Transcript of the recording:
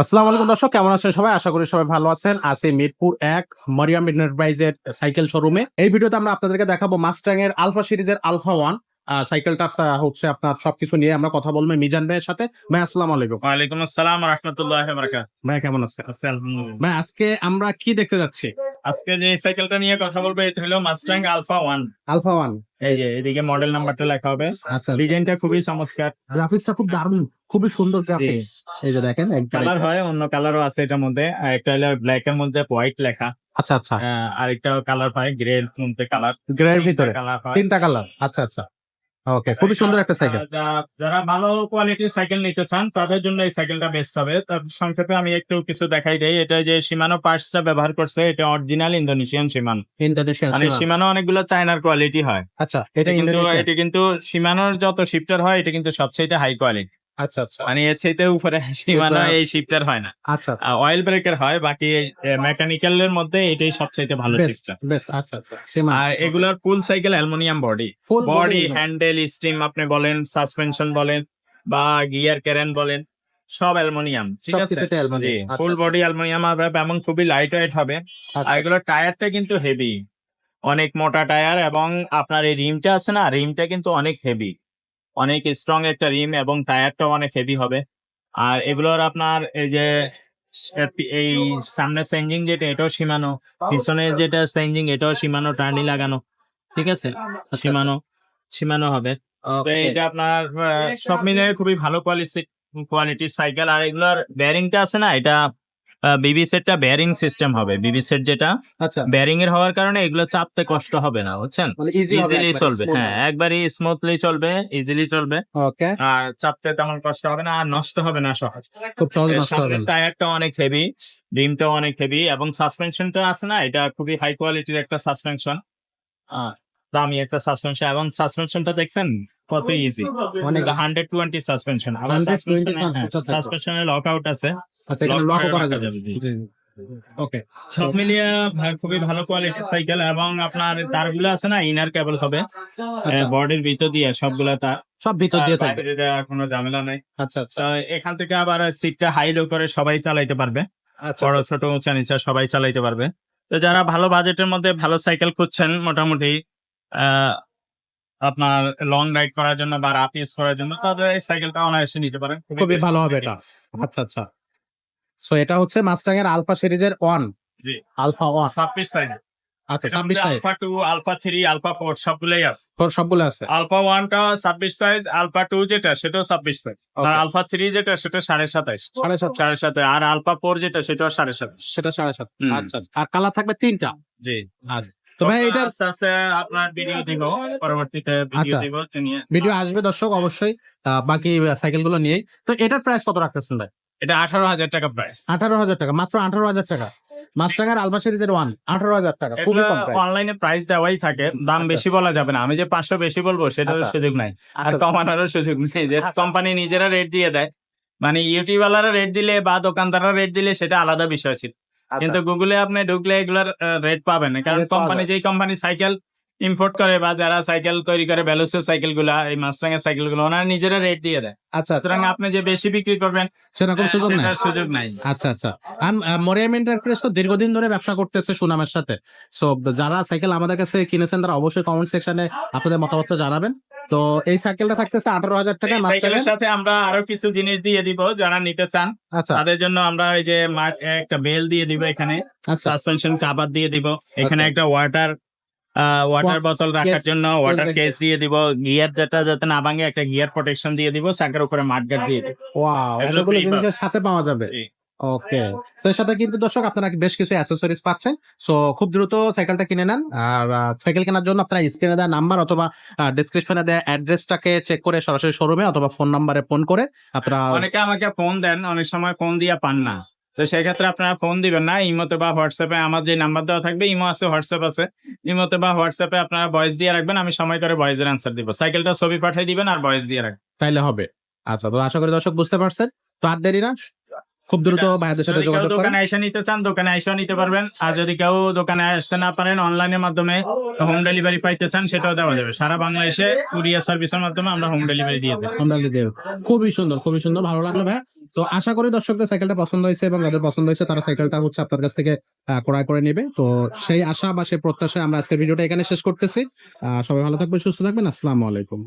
আসসালামু আলাইকুম দর্শক কেমন আছেন সবাই? আশা করি সবাই ভালো আছেন। আছি মিরপুর এক মরিয়াম এন্টারপ্রাইজের সাইকেল শোরুমে। এই ভিডিওতে আমরা আপনাদেরকে দেখাবো মাস্টাং এর আলফা সিরিজের আলফা ওয়ান সাইকেলটা হচ্ছে আপনার সবকিছু নিয়ে আমরা কথা বলব মিজান ভাইয়ের সাথে। ভাই আসসালাম আলাইকুম। ওয়ালাইকুম আসসালাম রহমতুল্লাহ ভাই কেমন আছেন? ভাই আজকে আমরা কি দেখতে যাচ্ছি? আজকে যে সাইকেলটা নিয়ে কথা বলব এটা হলো Mustang alpha one alpha one এই যে এদিকে মডেল নাম্বারটা লেখা হবে। আচ্ছা ডিজাইনটা খুবই চমৎকার। গ্রাফিক্সটা খুব দারুণ খুবই সুন্দর গ্রাফিক্স এই যে দেখেন কালার হয় অন্য কালারও আছে এটার মধ্যে। আর একটা হলো ব্ল্যাক এর মধ্যে হোয়াইট লেখা। আচ্ছা আচ্ছা। আরেকটা কালার পায় গ্রে এর মধ্যে কালার গ্রের ভিতরে। কালার হয়। তিনটা কালার আচ্ছা আচ্ছা। ওকে খুবই সুন্দর একটা সাইকেল যারা ভালো কোয়ালিটির সাইকেল নিতে চান তাদের জন্য এই সাইকেলটা বেস্ট হবে। তার সংক্ষেপে আমি একটু কিছু দেখাই দেই। এটা যে সীমানো পার্টসটা ব্যবহার করছে এটা অরিজিনাল ইন্দোনেশিয়ান সীমানো ইন্দোনেশিয়ান মানে সীমানো অনেকগুলো চায়নার কোয়ালিটি হয়। আচ্ছা এটা কিন্তু এটা কিন্তু সীমানোর যত শিফটার হয় এটা কিন্তু সবচেয়ে হাই কোয়ালিটি আচ্ছা আচ্ছা। মানে এর চাইতে উপরে সীমানো এই শিফটার হয় না। আচ্ছা আচ্ছা। অয়েল ব্রেকার হয় বাকি মেকানিক্যাল এর মধ্যে এটাই সবচাইতে ভালো শিফটার আচ্ছা আচ্ছা। আর এগুলোর full cycle aluminium body body handle stem আপনি বলেন সাসপেনশন বলেন বা গিয়ার ক্যারেন বলেন সব অ্যালুমিনিয়াম ঠিক আছে? আচ্ছা, ফুল বডি অ্যালুমিনিয়াম হবে এবং খুবই লাইট ওয়েট হবে আর এগুলোর টায়ারটা কিন্তু হেভি অনেক মোটা টায়ার এবং আপনার এই রিমটা আছে না রিমটা কিন্তু অনেক হেভি অনেক স্ট্রং একটা রিম এবং টায়ারটাও অনেক হেভি হবে। আর এগুলোর আপনার এই যে এই সামনে সেঞ্জিং যেটা এটাও সীমানো। পিছনে যেটা সেঞ্জিং এটাও সীমানো টার্নি লাগানো। ঠিক আছে? সীমানো সীমানো হবে। এটা আপনার সব মিলে খুবই ভালো কোয়ালিটি কোয়ালিটির সাইকেল আর এগুলোর ব্যারিংটা আছে না এটা বিবি সেটটা ব্যারিং সিস্টেম হবে। বিবি সেট যেটা আচ্ছা। ব্যারিং এর হওয়ার কারণে এগুলো চাপতে কষ্ট হবে না বুঝছেন? ইজিলি চলবে হ্যাঁ একবারই স্মুথলি চলবে ইজিলি চলবে। ওকে আর চাপতে তেমন কষ্ট হবে না আর নষ্ট হবে না সহজ। খুব সহজ নষ্ট হবে। টায়ারটা অনেক হেভি রিমটাও অনেক হেভি এবং সাসপেনশনটা আছে না এটা খুবই হাই কোয়ালিটির একটা সাসপেনশন দামি একটা সাসপেনশন এবং সাসপেনশনটা দেখছেন? কত ইজি অনেক হান্ড্রেড টোয়েন্টি সাসপেনশন আবার সাসপেনশনে সাসপেনশনের লক আউট আছে। আচ্ছা লক করা যাবে ওকে সব মিলিয়ে খুবই ভালো কোয়ালিটির সাইকেল এবং আপনার তারগুলো আছে না? ইনার কেবল হবে। আচ্ছা। বডির ভিতর দিয়ে সবগুলো তার সব ভিতর দিয়ে থাকবে। কোনো ঝামেলা নাই। আচ্ছা আচ্ছা। এখান থেকে আবার সিটটা হাই লো করে সবাই চালাইতে পারবে। আচ্ছা বড় ছোট উঁচা নিচা সবাই চালাইতে পারবে। তো যারা ভালো বাজেটের মধ্যে ভালো সাইকেল খুঁজছেন মোটামুটি আপনার লং রাইড করার জন্য বা রাফ ইউজ করার জন্য তাদের এই সাইকেলটা অনায়াসে নিতে পারেন। খুবই ভালো হবে এটা। আচ্ছা আচ্ছা। সো এটা হচ্ছে মাস্টাং এর আলফা সিরিজের ওয়ান জি। আলফা ওয়ান ছাব্বিশ সাইজ আচ্ছা ছাব্বিশ size alpha two alpha three alpha four সবগুলোই আছে। ফোর সবগুলো আছে। আলফা ওয়ানটা ছাব্বিশ সাইজ আলফা টু যেটা সেটাও ছাব্বিশ সাইজ আর আলফা থ্রি যেটা সেটা সাড়ে সাতাইশ। সাড়ে সাত সাড়ে সাথে আর আলফা ফোর যেটা সেটাও সাড়ে সাতাইশ। সেটা সাড়ে সাত। আচ্ছা আচ্ছা। আর কালার থাকবে তিনটা। জি। আচ্ছা। তো ভাই এটা আস্তে আস্তে আপনার ভিডিও দিব পরবর্তীতে ভিডিও আচ্ছা। দিব ভিডিও আসবে দর্শক অবশ্যই। বাকি সাইকেলগুলো নিয়েই। তো এটার প্রাইস কত রাখতেছেন ভাই? এটা আঠারো হাজার টাকা প্রাইস আঠারো হাজার টাকা মাত্র আঠারো হাজার টাকা। আলফা সিরিজের ওয়ান আঠারো হাজার টাকা খুবই অনলাইনে প্রাইস দেওয়াই থাকে দাম আচ্ছা। বেশি বলা যাবে না। আমি যে পাঁচশো বেশি বলব সেটার আচ্ছা। সুযোগ নাই। আর কমানোরও সুযোগ নেই যে। কোম্পানি নিজেরা রেট দিয়ে দেয়। মানে ইউটিউবালারা রেট দিলে বা দোকানদাররা রেট দিলে সেটা আলাদা বিষয় ছিল। কিন্তু গুগলে আপনি ঢুকলে এগুলোর রেট পাবেন। কারণ কোম্পানি যেই কোম্পানি সাইকেল ইম্পোর্ট করে বা যারা সাইকেল তৈরি করে ব্যালোসের সাইকেলগুলা এই মাস্টাং এর সাইকেলগুলো ওনারা নিজেরা রেট দিয়ে দেয়। আচ্ছা আচ্ছা। সুতরাং আপনি যে বেশি বিক্রি করবেন সেরকম সুযোগ নেই। সুযোগ নাই। আচ্ছা আচ্ছা। আর মরিয়াম এন্টারপ্রাইজ তো দীর্ঘদিন ধরে ব্যবসা করতেছে সুনামের সাথে। সো যারা সাইকেল আমাদের কাছে কিনেছেন তারা অবশ্যই কমেন্ট সেকশনে আপনাদের মতামত জানাবেন। তো এই সাইকেলটা থাকতেছে আঠারো হাজার টাকা সাইকেলের সাথে আমরা আরও কিছু জিনিস দিয়ে দিব যারা নিতে চান। আচ্ছা। তাদের জন্য আমরা ওই যে একটা বেল দিয়ে দিব এখানে। আচ্ছা। সাসপেনশন কাভার দিয়ে দিব। এখানে একটা ওয়াটার ওয়াটার বোতল রাখার জন্য ওয়াটার কেস দিয়ে দিব। গিয়ার যেটা যাতে না ভাঙে একটা গিয়ার প্রোটেকশন দিয়ে দিব। চাকার উপরে মাঠগার্ড দিয়ে দিব। এগুলো জিনিসের সাথে পাওয়া যাবে। ওকে। তো এর সাথে কিন্তু দর্শক আপনারা বেশ কিছু অ্যাসেসরিজ পাচ্ছেন। সো খুব দ্রুত সাইকেলটা কিনে নেন। আর সাইকেল কেনার জন্য আপনারা স্ক্রিনে দেওয়া নাম্বার অথবা ডিসক্রিপশনে দেওয়া অ্যাড্রেসটাকে চেক করে সরাসরি শোরুমে অথবা ফোন নাম্বারে ফোন করে আপনারা অনেকে আমাকে ফোন দেন অনেক সময় ফোন দিয়ে পান না। তো সেই ক্ষেত্রে আপনারা ফোন দিবেন না। ইমোতে বা হোয়াটসঅ্যাপে আমার যে নাম্বার দেওয়া থাকবে ইমো আছে হোয়াটসঅ্যাপ আছে। ইমোতে বা হোয়াটসঅ্যাপে আপনারা ভয়েস দিয়ে রাখবেন আমি সময় করে ভয়েসের অ্যান্সার দিব। সাইকেলটা ছবি পাঠিয়ে দিবেন আর ভয়েস দিয়ে রাখবেন। তাইলে হবে। আচ্ছা তো আশা করি দর্শক বুঝতে পারছেন। তো আর দেরি না। খুব দ্রুত ভাইদের সাথে যোগাযোগ করেন দোকানে এসে নিতে চান দোকানে এসেও নিতে পারবেন। আর যদি কেউ দোকানে আসতে না পারেন অনলাইনের মাধ্যমে হোম ডেলিভারি পাইতে চান সেটাও দেওয়া যাবে। সারা বাংলাদেশে কুরিয়ার সার্ভিসের মাধ্যমে আমরা হোম ডেলিভারি দিয়ে দিই। আমরা দিয়ে দেব। খুবই সুন্দর খুবই সুন্দর ভালো লাগল ভাই তো আশা করি দর্শকদের সাইকেলটা পছন্দ হয়েছে এবং যাদের পছন্দ হয়েছে তারা সাইকেলটা হচ্ছে আপনার কাছ থেকে ক্রয় করে নেবে। তো সেই আশা বা সেই প্রত্যাশায় আমরা আজকের ভিডিওটা এখানে শেষ করতেছি। সবাই ভালো থাকবেন সুস্থ থাকবেন। আসসালামু আলাইকুম।